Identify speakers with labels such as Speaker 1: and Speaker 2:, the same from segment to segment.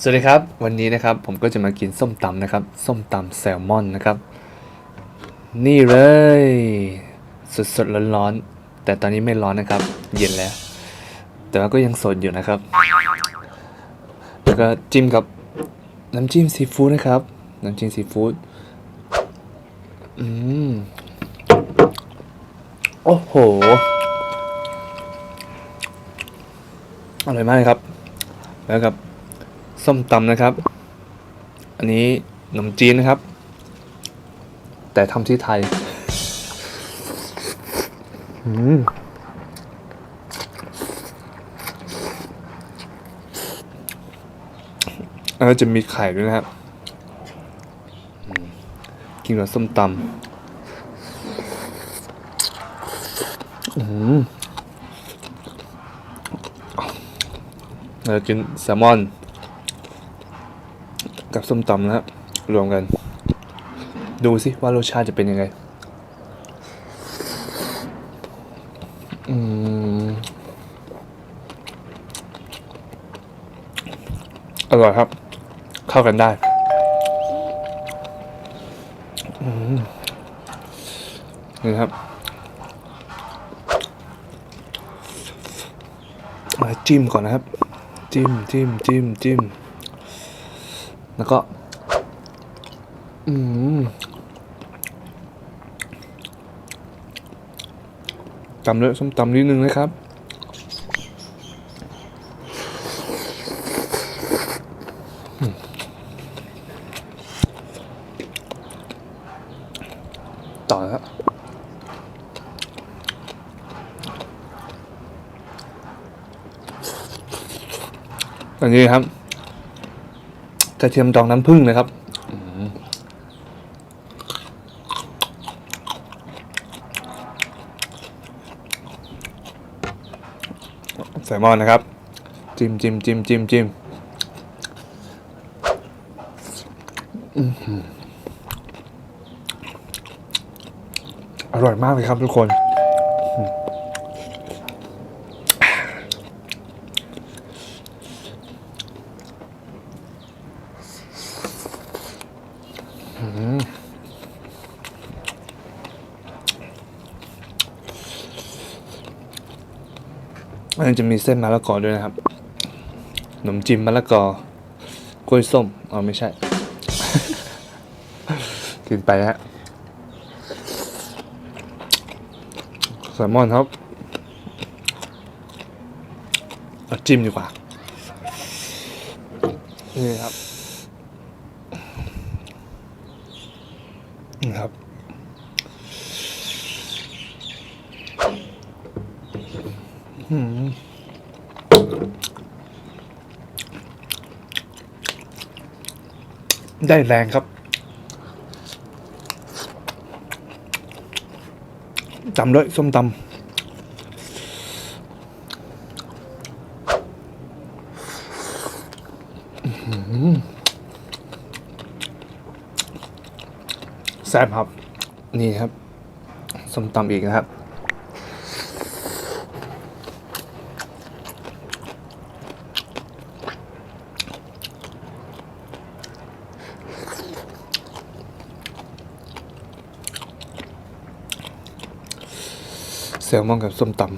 Speaker 1: สวัสดีครับ วันนี้นะครับผมก็จะมากินส้มตำนะครับ ส้มตำแซลมอนนะครับ นี่เลย สดๆร้อนๆแต่ตอนนี้ไม่ร้อนนะครับ เย็นแล้ว แต่ว่าก็ยังสดอยู่นะครับ แล้วก็จิ้มกับน้ำจิ้มซีฟู้ดนะครับ น้ำจิ้มซีฟู้ดอืมโอ้โหอร่อยมากเลยครับ แล้วกับ ส้มตำนะครับ อันนี้ขนมจีนนะครับ แต่ทำที่ไทยอืมแล้วก็จะมีไข่ด้วยนะครับอืมกินกับส้มตำอืมแล้วกินแซลมอน กับส้มตำนะครับรวมกัน ดูสิว่ารสชาติจะเป็นยังไง อืม อร่อยครับ เข้ากันได้นี่ครับมาจิ้มก่อนนะครับ จิ้มจิ้มจิ้มจิ้ม แล้วก็ อืมตำเลยส้มตำนิดนึงนะครับ ต่อครับอันนี้ครับ กระเทียมดองน้ำผึ้งนะครับอืมแซลมอนนะครับ จิ้มจิ้มจิ้มจิ้มจิ้มอร่อยมากเลยครับทุกคน มันจะมีเส้นมะละกอด้วยนะครับขนมจีนมะละกอกล้วยส้มอ๋อไม่ใช่ กินไปฮะแซลมอนครับเอาจิ้มดีกว่า นี่ครับนี่ครับ อืม ได้แรงครับตำด้วยส้มตำแซ่บครับ นี่ครับส้มตำอีกนะครับ แซลมอนกับส้มตำ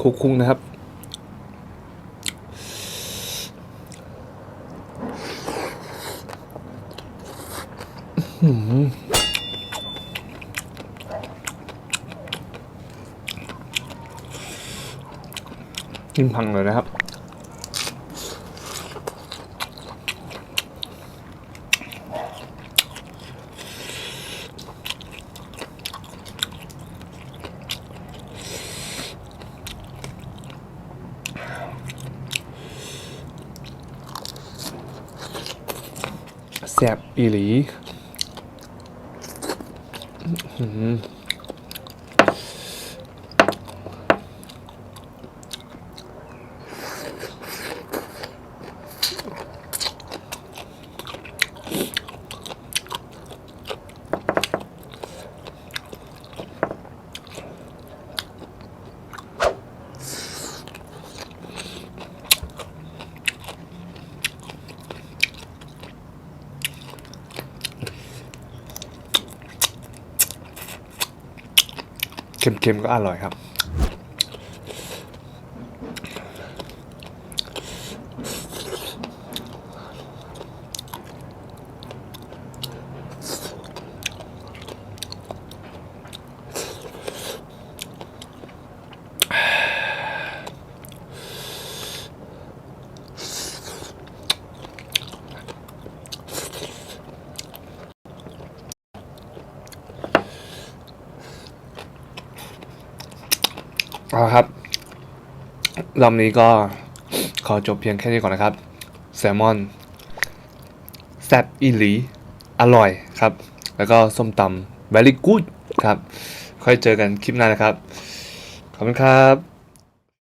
Speaker 1: คุกคุ้งนะครับ กินพังเลยนะครับ แสบอีหลี เค็มๆก็อร่อยครับ เอาครับรอบนี้ก็ขอจบเพียงแค่นี้ก่อนนะครับ แซลมอนแซบอีหลี อร่อยครับ แล้วก็ส้มตำ very good ครับ ค่อยเจอกันคลิปหน้านะครับ ขอบคุณครับ